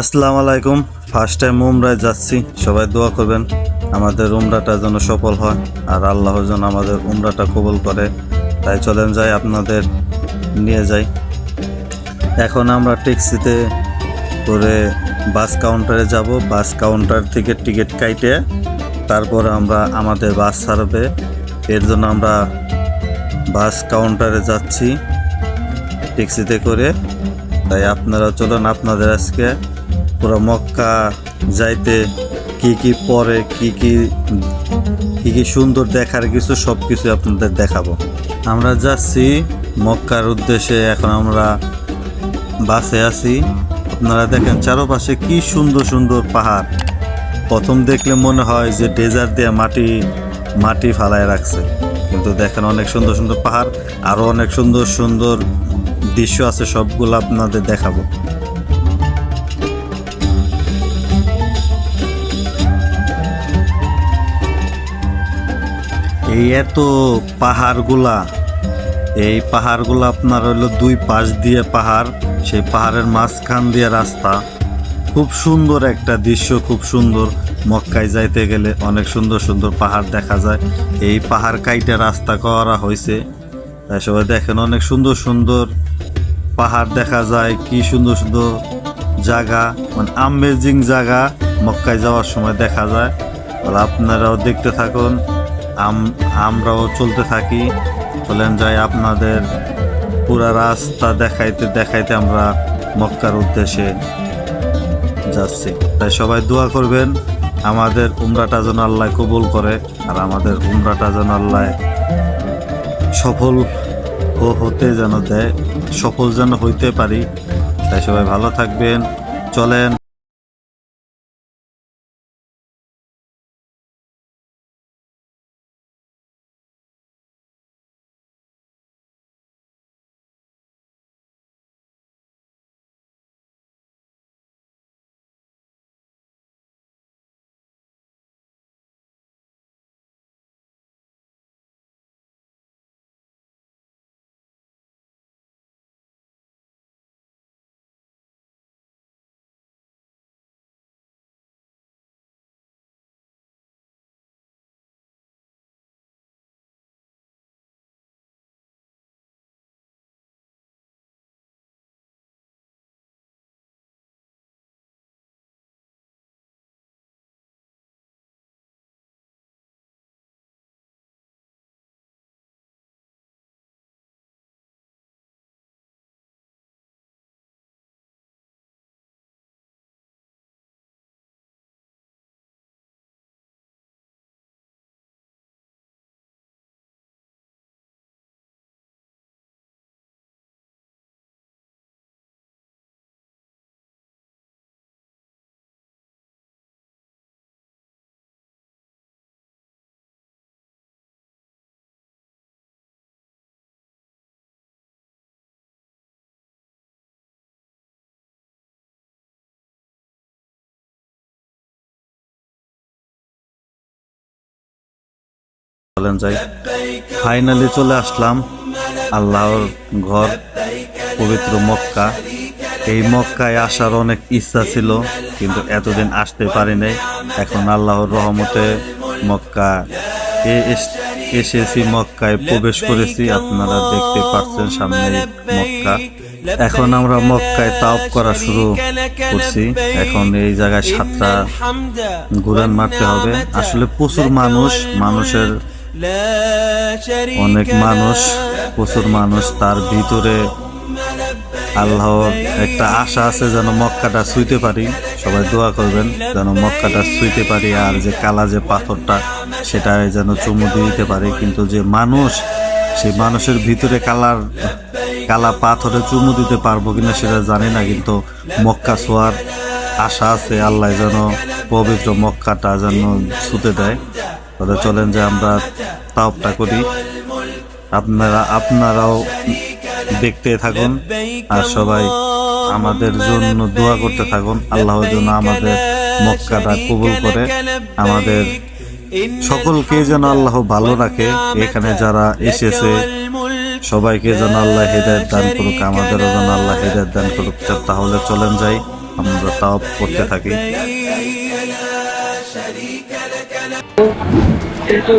আসসালামু আলাইকুম। First time উমরায় যাচ্ছি। সবাই দোয়া করবেন, আমাদের উমরাটা যেন সফল হয় আর আল্লাহ যেন আমাদের উমরাটা কবল করে। তাই চলেন যাই, আপনাদের নিয়ে যাই। এখন আমরা ট্যাক্সিতে করে বাস কাউন্টারে যাব। বাস কাউন্টার থেকে টিকিট কাইটে, তারপর আমরা আমাদের বাস ছাড়বে। এর জন্য আমরা বাস কাউন্টারে যাচ্ছি ট্যাক্সিতে করে। তাই আপনারা চলুন, আপনাদের আজকে পুরো মক্কা যাইতে কি কি পরে, কি কি কি কি সুন্দর দেখার কিছু সব কিছু আপনাদের দেখাবো। আমরা যাচ্ছি মক্কার উদ্দেশ্যে, এখন আমরা বাসে আছি। আপনারা দেখেন চারপাশে কি সুন্দর সুন্দর পাহাড়। প্রথম দেখলে মনে হয় যে ডেজার্ট দিয়ে মাটি মাটি ফালায় রাখছে। কিন্তু দেখেন অনেক সুন্দর সুন্দর পাহাড় আরও অনেক সুন্দর সুন্দর দৃশ্য আছে, সবগুলো আপনাদের দেখাবো। এই এত পাহাড়গুলা, এই পাহাড়গুলো আপনার হলো দুই পাশ দিয়ে পাহাড়, সেই পাহাড়ের মাঝখান দিয়ে রাস্তা। খুব সুন্দর একটা দৃশ্য, খুব সুন্দর। মক্কায় যাইতে গেলে অনেক সুন্দর সুন্দর পাহাড় দেখা যায়। এই পাহাড় কাইটে রাস্তা করা হয়েছে তাই সবাই দেখেন অনেক সুন্দর সুন্দর পাহাড় দেখা যায়, কি সুন্দর সুন্দর জায়গা। মানে আমেজিং জায়গা মক্কায় যাওয়ার সময় দেখা যায়। আপনারাও দেখতে থাকুন। আমরাও চলতে থাকি। চলেন যাই আপনাদের পুরা রাস্তা দেখাইতে দেখাইতে আমরা মক্কার উদ্দেশ্যে যাচ্ছি। তাই সবাই দোয়া করবেন, আমাদের উমরাটা যেন আল্লাহ কবুল করে আর আমাদের উমরাটা যেন আল্লাহ সফল হতে যেন দেয়, সফল যেন হইতে পারি। তাই সবাই ভালো থাকবেন, চলেন। চলেন যাই। ফাইনালি চলে আসলাম। আল্লাহর ঘর, পবিত্র মক্কা। এই মক্কায় আসার অনেক ইচ্ছা ছিল, কিন্তু এতদিন আসতে পারি নাই। এখন আল্লাহর রহমতে মক্কা এসেছি, মক্কায় প্রবেশ করেছি। আপনারা দেখতে পাচ্ছেন সামনে মক্কা। এখন আমরা মক্কায় তাওপ করা শুরু করছি। এখন এই জায়গায় সাতটা ঘুরান মারতে হবে। আসলে প্রচুর মানুষ, মানুষের অনেক মানুষ, প্রচুর মানুষ তার ভিতরে আল্লাহর একটা আশা আছে যেন মক্কাটা ছুঁইতে পারি। সবাই দোয়া করবেন যেন মক্কাটা ছুঁইতে পারি আর যে কালা যে পাথরটা সেটা যেন চুমু দিতে পারি। কিন্তু যে মানুষ, সেই মানুষের ভিতরে কালার, কালা পাথরে চুমু দিতে পারব কিনা সেটা জানি না, কিন্তু মক্কা ছোঁয়ার আশা আছে আল্লাহ যেন পবিত্র মক্কাটা যেন ছুতে দেয়। তাহলে চলেন যে আমরা তাওপটা করি। আপনারা আপনারাও দেখতে থাকুন আর সবাই আমাদের জন্য দোয়া করতে থাকুন। আল্লাহর জন্য আমাদের মক্কাটা কবুল করে। আমাদের সকলকে যেন আল্লাহ ভালো রাখে। এখানে যারা এসেছে, সবাইকে যেন আল্লাহ হেদায়ত দান করুক, আমাদেরও যেন আল্লাহ হেদায়ত দান করুক। তাহলে চলেন যাই, আমরা তাও করতে থাকি। কিন্তু